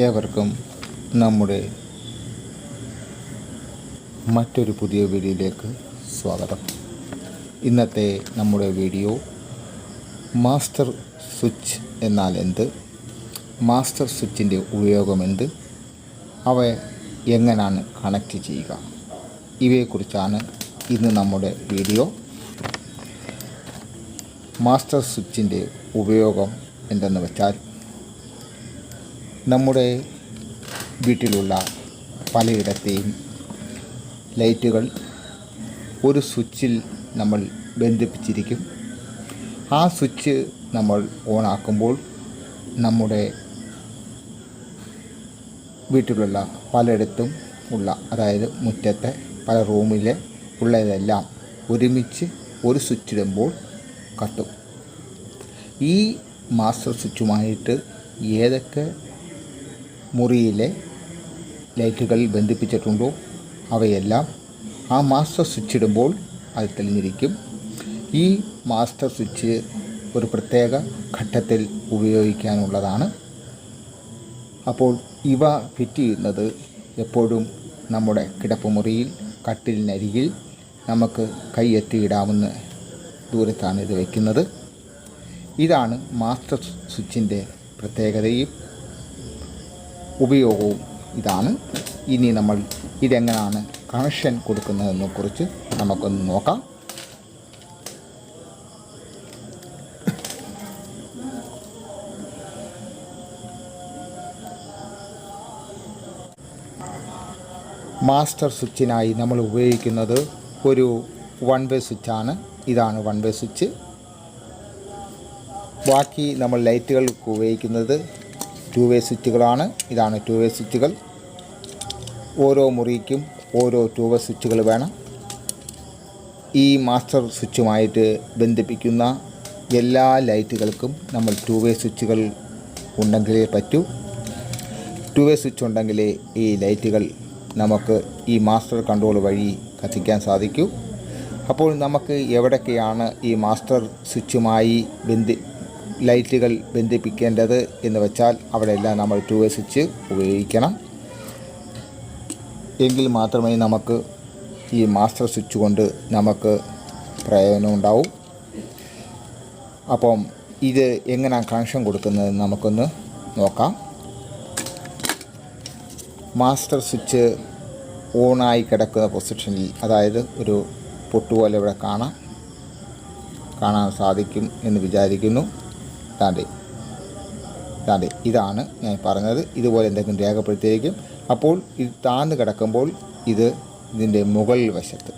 ഏവർക്കും നമ്മുടെ മറ്റൊരു പുതിയ വീഡിയോയിലേക്ക് സ്വാഗതം. ഇന്നത്തെ നമ്മുടെ വീഡിയോ മാസ്റ്റർ സ്വിച്ച് എന്നാൽ എന്ത്? മാസ്റ്റർ സ്വിച്ചിന്റെ ഉപയോഗം എന്ത്? അവ എങ്ങനെയാണ് കണക്റ്റ് ചെയ്യുക? ഇവയെക്കുറിച്ചാണ് ഇന്ന് നമ്മുടെ വീഡിയോ. മാസ്റ്റർ സ്വിച്ചിന്റെ ഉപയോഗം എന്തെന്ന് വെച്ചാൽ നമ്മുടെ വീട്ടിലുള്ള പലയിടത്തെയും ലൈറ്റുകൾ ഒരു സ്വിച്ചിൽ നമ്മൾ ബന്ധിപ്പിച്ചിരിക്കും. ആ സ്വിച്ച് നമ്മൾ ഓണാക്കുമ്പോൾ നമ്മുടെ വീട്ടിലുള്ള പലയിടത്തും ഉള്ള അതായത് മുറ്റത്തെ പല റൂമിലെ ഉള്ളതെല്ലാം ഒരുമിച്ച് ഒരു സ്വിച്ചിടുമ്പോൾ കത്തും. ഈ മാസ്റ്റർ സ്വിച്ചുമായിട്ട് ഏതൊക്കെ മുറിയിലെ ലൈറ്റുകൾ ബന്ധിപ്പിച്ചിട്ടുണ്ടോ? അവയെല്ലാം ആ മാസ്റ്റർ സ്വിച്ച് ഇടുമ്പോൾ അത് തെളിഞ്ഞിരിക്കും. ഈ മാസ്റ്റർ സ്വിച്ച് ഒരു പ്രത്യേക ഘട്ടത്തിൽ ഉപയോഗിക്കാനുള്ളതാണ്. അപ്പോൾ ഇവ ഫിറ്റ് ചെയ്യുന്നത് എപ്പോഴും നമ്മുടെ കിടപ്പുമുറിയിൽ കട്ടിലിനരികിൽ നമുക്ക് കൈ എത്തിയിടാവുന്ന ദൂരത്താണ് ഇത് വയ്ക്കുന്നത് ഇതാണ് മാസ്റ്റർ സ്വിച്ചിന്റെ പ്രത്യേകതയും. ഉപയോഗവും ഇതാണ് ഇനി നമ്മൾ ഇതെങ്ങനെയാണ് കണക്ഷൻ കൊടുക്കുന്നതെന്നെ കുറിച്ച് നമുക്കൊന്ന് നോക്കാം. മാസ്റ്റർ സ്വിച്ചിനായി നമ്മൾ ഉപയോഗിക്കുന്നത് ഒരു വൺ വേ സ്വിച്ചാണ് ഇതാണ് വൺ വേ സ്വിച്ച് ബാക്കി നമ്മൾ ലൈറ്റുകൾക്ക് ഉപയോഗിക്കുന്നത് ടു വേ സ്വിച്ചുകളാണ് ഇതാണ് ടു വേ സ്വിച്ചുകൾ ഓരോ മുറിക്കും ഓരോ ടു വേ സ്വിച്ചുകൾ വേണം. ഈ മാസ്റ്റർ സ്വിച്ചുമായിട്ട് ബന്ധിപ്പിക്കുന്ന എല്ലാ ലൈറ്റുകൾക്കും നമ്മൾ ടു വേ സ്വിച്ചുകൾ ഉണ്ടെങ്കിലേ പറ്റൂ. ടു വേ സ്വിച്ച് ഉണ്ടെങ്കിലേ ഈ ലൈറ്റുകൾ നമുക്ക് ഈ മാസ്റ്റർ കൺട്രോൾ വഴി കത്തിക്കാൻ സാധിക്കൂ. അപ്പോൾ നമുക്ക് എവിടൊക്കെയാണ് ഈ മാസ്റ്റർ സ്വിച്ചുമായി ബന്ധി ലൈറ്റുകൾ ബന്ധിപ്പിക്കേണ്ടത് എന്ന് വെച്ചാൽ അവിടെയെല്ലാം നമ്മൾ ടു വേ സ്വിച്ച് ഉപയോഗിക്കണം. എങ്കിൽ മാത്രമേ നമുക്ക് ഈ മാസ്റ്റർ സ്വിച്ച് കൊണ്ട് നമുക്ക് പ്രയോജനം ഉണ്ടാവും. അപ്പം ഇത് എങ്ങനെയാണ് കണക്ഷൻ കൊടുക്കുന്നത് നമുക്കൊന്ന് നോക്കാം. മാസ്റ്റർ സ്വിച്ച് ഓണായി കിടക്കുന്ന പൊസിഷനിൽ അതായത് ഒരു പൊട്ടുപോലെ ഇവിടെ കാണാം. കാണാൻ സാധിക്കും എന്ന് വിചാരിക്കുന്നു. താണ്ടെ. കാണ്ടേ ഇതാണ് ഞാൻ പറഞ്ഞത്. ഇതുപോലെ എന്തെങ്കിലും രേഖപ്പെടുത്തിയേക്കും അപ്പോൾ ഇത് താന്ന് കിടക്കുമ്പോൾ ഇത് ഇതിന്റെ മുകൾ വശത്ത്.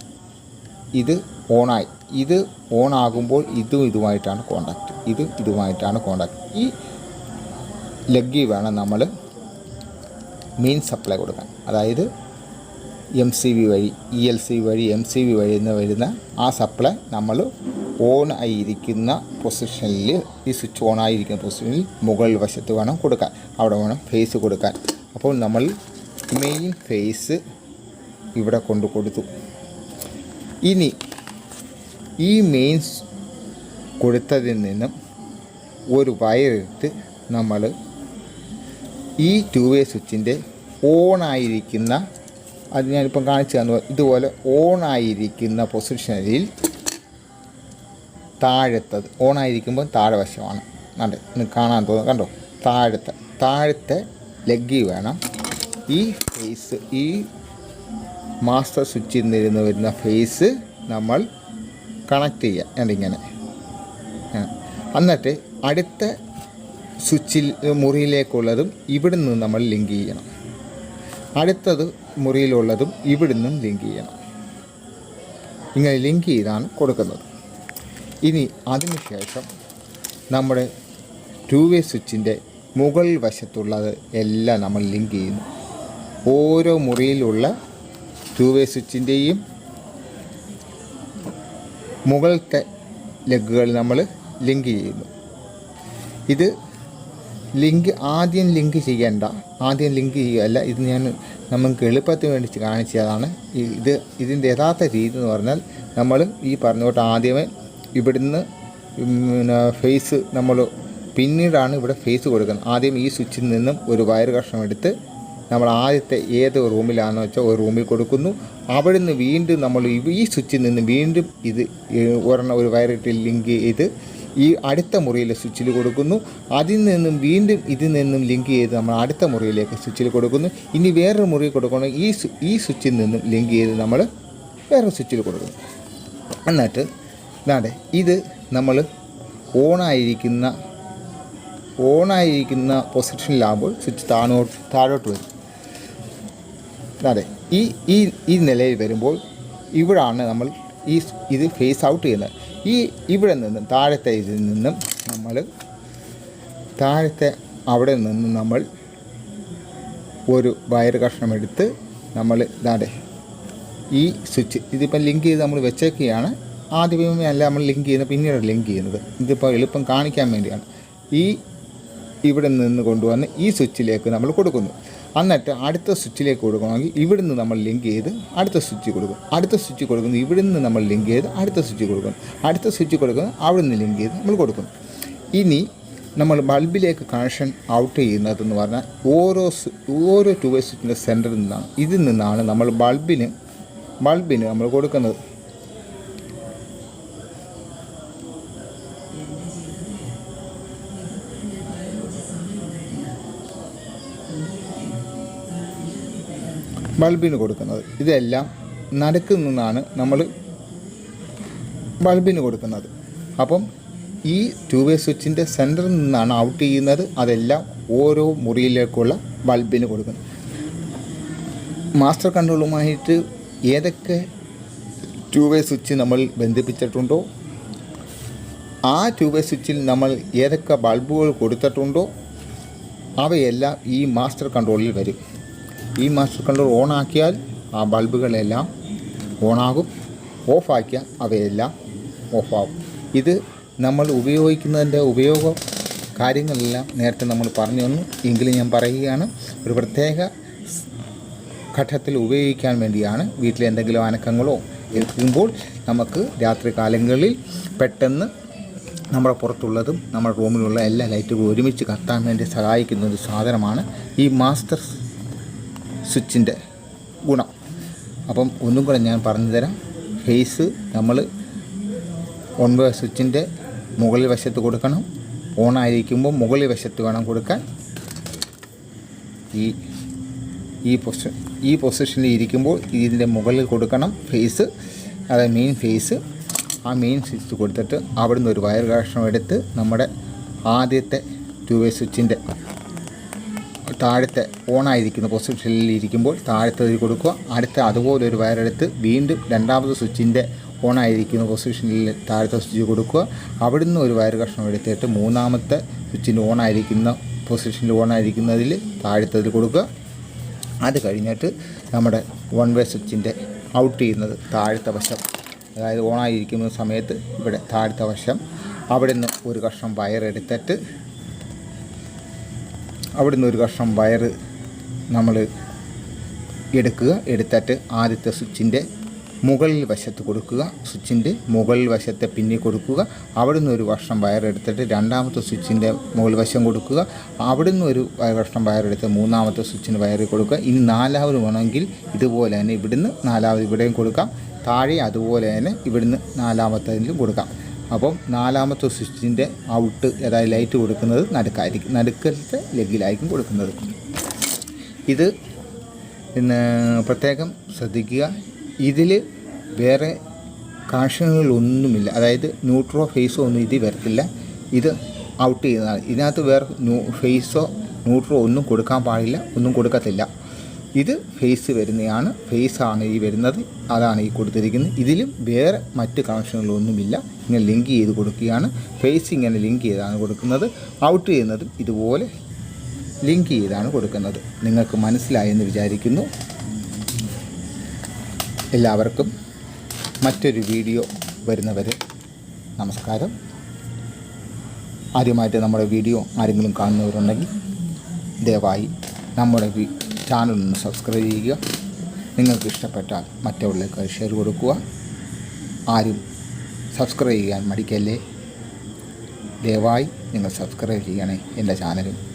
ഇത് ഓണായി. ഇത് ഓണാകുമ്പോൾ ഇതും ഇതുമായിട്ടാണ് കോണ്ടാക്ട് ഇത് ഇതുമായിട്ടാണ് കോണ്ടാക്ട് ഈ ലഗ്ഗി വേണം നമ്മൾ മെയിൻ സപ്ലൈ കൊടുക്കാൻ. അതായത് എം സി വി വഴി ഇ എൽ സി വഴി എം സി വി വഴി എന്ന് വരുന്ന ആ സപ്ലൈ നമ്മൾ ഓൺ ആയിരിക്കുന്ന പൊസിഷനിൽ ഈ സ്വിച്ച് ഓൺ ആയിരിക്കുന്ന പൊസിഷനിൽ മുകൾ വശത്ത് വേണം കൊടുക്കാൻ. അവിടെ വേണം ഫേസ് കൊടുക്കാൻ. അപ്പോൾ നമ്മൾ മെയിൻ ഫേസ് ഇവിടെ കൊണ്ട് കൊടുത്തു. ഇനി ഈ മെയിൻ കൊടുത്തതിൽ നിന്നും ഒരു വയറിട്ട് നമ്മൾ ഈ ടു വേ സ്വിച്ചിന്റെ ഓണായിരിക്കുന്ന അത് ഞാനിപ്പം കാണിച്ചു തന്നു ഇതുപോലെ ഓൺ ആയിരിക്കുന്ന പൊസിഷനിൽ താഴത്തത്. ഓണായിരിക്കുമ്പോൾ താഴെ വശമാണ് അതെ ഇന്ന് കാണാൻ തോന്നുന്നു. കണ്ടോ? താഴത്തെ താഴത്തെ ലെഗ് വേണം. ഈ ഫേസ് ഈ മാസ്റ്റർ സ്വിച്ചിൽ നിന്ന് വരുന്ന ഫേസ് നമ്മൾ കണക്ട് ചെയ്യുക എന്നിങ്ങനെ എന്നിട്ട് അടുത്ത സ്വിച്ചിൽ മുറിയിലേക്കുള്ളതും ഇവിടെ നിന്ന് നമ്മൾ ലിങ്ക് ചെയ്യണം. അടുത്തത് മുറിയിലുള്ളതും ഇവിടുന്നും ലിങ്ക് ചെയ്യണം. ഇങ്ങനെ ലിങ്ക് ചെയ്താണ് കൊടുക്കുന്നത്. ഇനി അതിനുശേഷം നമ്മുടെ ടു വേ സ്വിച്ചിന്റെ മുകൾ വശത്തുള്ളത് എല്ലാം നമ്മൾ ലിങ്ക് ചെയ്യുന്നു. ഓരോ മുറിയിലുള്ള ടു വേ സ്വിച്ചിന്റെയും മുകളിലത്തെ ലെഗുകൾ നമ്മൾ ലിങ്ക് ചെയ്യുന്നു. ഇത് ലിങ്ക് ആദ്യം ലിങ്ക് ചെയ്യേണ്ട ആദ്യം ലിങ്ക് ചെയ്യുകയല്ല ഇത് ഞാൻ നമുക്ക് എളുപ്പത്തിന് വേണ്ടി കാണിച്ചതാണ്. ഇത് ഇതിന്റെ യഥാർത്ഥ രീതി എന്ന് പറഞ്ഞാൽ നമ്മൾ ഈ പറഞ്ഞോട്ട് ആദ്യമേ ഇവിടുന്ന് പിന്നെ ഫേസ് നമ്മൾ പിന്നീടാണ് ഇവിടെ ഫേസ് കൊടുക്കുന്നത്. ആദ്യം ഈ സ്വിച്ചിൽ നിന്നും ഒരു വയർ കഷ്ണം എടുത്ത് നമ്മൾ ആദ്യത്തെ ഏത് റൂമിലാണെന്ന് വെച്ചാൽ ഒരു റൂമിൽ കൊടുക്കുന്നു. അവിടെ നിന്ന് വീണ്ടും നമ്മൾ ഈ- സ്വിച്ചിൽ നിന്ന് വീണ്ടും ഇത് ഒരെണ്ണം ഒരു വയറിട്ട് ലിങ്ക് ചെയ്ത് ഈ അടുത്ത മുറിയിലെ സ്വിച്ചിൽ കൊടുക്കുന്നു. അതിൽ നിന്നും വീണ്ടും ഇതിൽ നിന്നും ലിങ്ക് ചെയ്ത് നമ്മൾ അടുത്ത മുറിയിലേക്ക് സ്വിച്ചിൽ കൊടുക്കുന്നു. ഇനി വേറൊരു മുറി കൊടുക്കണം. ഈ ഈ സ്വിച്ചിൽ നിന്നും ലിങ്ക് ചെയ്ത് നമ്മൾ വേറെ സ്വിച്ചിൽ കൊടുക്കുന്നു. എന്നിട്ട് ഇതാണ്ട് ഇത് നമ്മൾ ഓണായിരിക്കുന്ന ഓണായിരിക്കുന്ന പൊസിഷനിലാകുമ്പോൾ സ്വിച്ച് താഴോട്ട് താഴോട്ട് വരും. അതെ ഈ ഈ ഈ നിലയിൽ വരുമ്പോൾ ഇവിടാണ് നമ്മൾ ഈ ഇത് ഫേസ് ഔട്ട് ചെയ്യുന്നത്. ഈ ഇവിടെ നിന്നും താഴത്തെ ഇതിൽ നിന്നും നമ്മൾ താഴത്തെ അവിടെ നിന്ന് നമ്മൾ ഒരു വയർ കഷ്ണം എടുത്ത് നമ്മൾ ഇതാടെ ഈ സ്വിച്ച് ഇതിപ്പോൾ ലിങ്ക് ചെയ്ത് നമ്മൾ വെച്ചേക്കുകയാണ്. ആദ്യമേ അല്ല നമ്മൾ ലിങ്ക് ചെയ്യുന്നത് പിന്നീട് ലിങ്ക് ചെയ്യുന്നത്. ഇതിപ്പോൾ എളുപ്പം കാണിക്കാൻ വേണ്ടിയാണ്. ഈ ഇവിടെ നിന്ന് കൊണ്ടുവന്ന് ഈ സ്വിച്ചിലേക്ക് നമ്മൾ കൊടുക്കുന്നു. എന്നിട്ട് അടുത്ത സ്വിച്ചിലേക്ക് കൊടുക്കണമെങ്കിൽ ഇവിടുന്ന് നമ്മൾ ലിങ്ക് ചെയ്ത് അടുത്ത സ്വിച്ച് കൊടുക്കും. അടുത്ത സ്വിച്ച് കൊടുക്കുന്നു ഇവിടുന്ന് നമ്മൾ ലിങ്ക് ചെയ്ത് അടുത്ത സ്വിച്ച് കൊടുക്കുന്നു അടുത്ത സ്വിച്ച് കൊടുക്കുന്നു അവിടെ നിന്ന് ലിങ്ക് ചെയ്ത് നമ്മൾ കൊടുക്കുന്നു ഇനി നമ്മൾ ബൾബിലേക്ക് കണക്ഷൻ ഔട്ട് ചെയ്യുന്നതെന്ന് പറഞ്ഞാൽ ഓരോ ഓരോ ടു വേ സ്വിച്ചിന്റെ സെന്ററിൽ നിന്നാണ് ഇതിൽ നിന്നാണ് നമ്മൾ ബൾബിന് ബൾബിന് നമ്മൾ കൊടുക്കുന്നത്. ബൾബിന് കൊടുക്കുന്നത്. ഇതെല്ലാം നടക്കു നിന്നാണ് നമ്മൾ ബൾബിന് കൊടുക്കുന്നത്. അപ്പം ഈ ടു വേ സ്വിച്ചിന്റെ സെന്ററിൽ നിന്നാണ് ഔട്ട് ചെയ്യുന്നത്. അതെല്ലാം ഓരോ മുറിയിലേക്കുള്ള ബൾബിന് കൊടുക്കുന്നത്. മാസ്റ്റർ കൺട്രോളുമായിട്ട് ഏതൊക്കെ ടു വേ സ്വിച്ച് നമ്മൾ ബന്ധിപ്പിച്ചിട്ടുണ്ടോ? ആ ടു വേ സ്വിച്ചിൽ നമ്മൾ ഏതൊക്കെ ബൾബുകൾ കൊടുത്തിട്ടുണ്ടോ? അവയെല്ലാം ഈ മാസ്റ്റർ കൺട്രോളിൽ വരും. ഈ മാസ്റ്റർ കൺട്രോൾ ഓണാക്കിയാൽ ആ ബൾബുകളെല്ലാം ഓണാകും ഓഫാക്കിയാൽ അവയെല്ലാം ഓഫാകും. ഇത് നമ്മൾ ഉപയോഗിക്കുന്നതിന്റെ ഉപയോഗ കാര്യങ്ങളെല്ലാം നേരത്തെ നമ്മൾ പറഞ്ഞു തന്നു. എങ്കിലും ഞാൻ പറയുകയാണ് ഒരു പ്രത്യേക ഘട്ടത്തിൽ ഉപയോഗിക്കാൻ വേണ്ടിയാണ് വീട്ടിലെ എന്തെങ്കിലും അനക്കങ്ങളോ എത്തുമ്പോൾ നമുക്ക് രാത്രി കാലങ്ങളിൽ പെട്ടെന്ന് നമ്മുടെ പുറത്തുള്ളതും നമ്മുടെ റൂമിലുള്ള എല്ലാ ലൈറ്റുകളും ഒരുമിച്ച് കത്താൻ വേണ്ടി സഹായിക്കുന്ന ഒരു സാധനമാണ് ഈ മാസ്റ്റർ സ്വിച്ചിന്റെ ഗുണം. അപ്പം ഒന്നും കൂടെ ഞാൻ പറഞ്ഞു തരാം. ഫേസ് നമ്മൾ ഓൺ സ്വിച്ചിന്റെ മുകളിൽ വശത്ത് കൊടുക്കണം. ഓൺ ആയിരിക്കുമ്പോൾ മുകളിൽ വശത്ത് വേണം കൊടുക്കാൻ. ഈ ഈ പൊസിഷൻ ഈ പൊസിഷനിൽ ഇരിക്കുമ്പോൾ ഇതിന്റെ മുകളിൽ കൊടുക്കണം ഫേസ്. അതായത് മെയിൻ ഫേസ് ആ മെയിൻ സ്വിച്ച് കൊടുത്തിട്ട് അവിടുന്ന് ഒരു വയർ കഷ്ണം എടുത്ത് നമ്മുടെ ആദ്യത്തെ ടു വേ സ്വിച്ചിന്റെ താഴത്തെ ഓണായിരിക്കുന്ന പൊസിഷനിൽ ഇരിക്കുമ്പോൾ താഴത്തെ കൊടുക്കുക. അടുത്ത അതുപോലെ ഒരു വയറെടുത്ത് വീണ്ടും രണ്ടാമത് സ്വിച്ചിന്റെ ഓണായിരിക്കുന്ന പൊസിഷനിൽ താഴത്തെ സ്വിച്ച് കൊടുക്കുക. അവിടുന്ന് ഒരു വയർ കഷ്ണം എടുത്തിട്ട് മൂന്നാമത്തെ സ്വിച്ചിന്റെ ഓണായിരിക്കുന്ന പൊസിഷനിൽ ഓണായിരിക്കുന്നതിൽ താഴത്തതിൽ കൊടുക്കുക. അത് കഴിഞ്ഞിട്ട് നമ്മുടെ വൺ വേ സ്വിച്ചിന്റെ ഔട്ട് ചെയ്യുന്നത് താഴത്തെ വശം. അതായത് ഓണായിരിക്കുന്ന സമയത്ത് ഇവിടെ താഴത്തെ വശം. അവിടെ നിന്ന് ഒരു കഷ്ണം വയർ എടുത്തിട്ട് അവിടെ നിന്ന് ഒരു കഷ്ണം വയർ നമ്മൾ എടുക്കുക. എടുത്തിട്ട് ആദ്യത്തെ സ്വിച്ചിന്റെ മുകളിൽ വശത്ത് കൊടുക്കുക. സ്വിച്ചിന്റെ മുകളിൽ വശത്തെ പിന്നി കൊടുക്കുക. അവിടെ നിന്ന് ഒരു വർഷം വയറെടുത്തിട്ട് രണ്ടാമത്തെ സ്വിച്ചിന്റെ മുകൾ വശം കൊടുക്കുക. അവിടെ നിന്ന് ഒരു വർഷം വയറെടുത്ത് മൂന്നാമത്തെ സ്വിച്ചിന് വയറിൽ കൊടുക്കുക. ഇനി നാലാമത് വേണമെങ്കിൽ ഇതുപോലെ തന്നെ ഇവിടുന്ന് നാലാമത് ഇവിടെയും കൊടുക്കാം. താഴെ അതുപോലെ തന്നെ ഇവിടുന്ന് നാലാമത്തതിലും കൊടുക്കാം. അപ്പം നാലാമത്തെ സ്വിച്ചിന്റെ ഔട്ട് അതായത് ലൈറ്റ് കൊടുക്കുന്നത് നടുക്കായിരിക്കും നടുക്കത്തെ ലെഗിലായിരിക്കും കൊടുക്കുന്നത്. ഇത് പിന്നെ പ്രത്യേകം ശ്രദ്ധിക്കുക. ഇതിൽ വേറെ കാഷനുകളൊന്നുമില്ല അതായത് ന്യൂട്രോ ഫേസോ ഒന്നും ഇതിൽ വരത്തില്ല. ഇത് ഔട്ട് ചെയ്യുന്നതാണ് ഇതിനകത്ത് വേറെ ഫേസോ ന്യൂട്രോ ഒന്നും കൊടുക്കാൻ പാടില്ല ഒന്നും കൊടുക്കത്തില്ല. ഇത് ഫേസ് വരുന്നതാണ് ആണ് ഈ വരുന്നത്. അതാണ് ഈ കൊടുത്തിരിക്കുന്നത്. ഇതിലും വേറെ മറ്റ് കണക്ഷനുകളൊന്നുമില്ല ഇങ്ങനെ ലിങ്ക് ചെയ്ത് കൊടുക്കുകയാണ്. ഫേസ് ഇങ്ങനെ ലിങ്ക് ചെയ്താണ് കൊടുക്കുന്നത്. ഔട്ട് ചെയ്യുന്നതും ഇതുപോലെ ലിങ്ക് ചെയ്താണ് കൊടുക്കുന്നത്. നിങ്ങൾക്ക് മനസ്സിലായെന്ന് വിചാരിക്കുന്നു. എല്ലാവർക്കും മറ്റൊരു വീഡിയോ വരുന്നവരെ നമസ്കാരം. ആദ്യമായിട്ട് നമ്മുടെ വീഡിയോ ആരെങ്കിലും കാണുന്നവരുണ്ടെങ്കിൽ ദയവായി നമ്മുടെ ഒന്ന് സബ്സ്ക്രൈബ് ചെയ്യുക. നിങ്ങൾക്ക് ഇഷ്ടപ്പെട്ടാൽ മറ്റുള്ളവർക്ക് ഷെയർ കൊടുക്കുക. ആരും സബ്സ്ക്രൈബ് ചെയ്യാൻ മടിക്കല്ലേ? ദയവായി നിങ്ങൾ സബ്സ്ക്രൈബ് ചെയ്യണേ എന്റെ ചാനലും.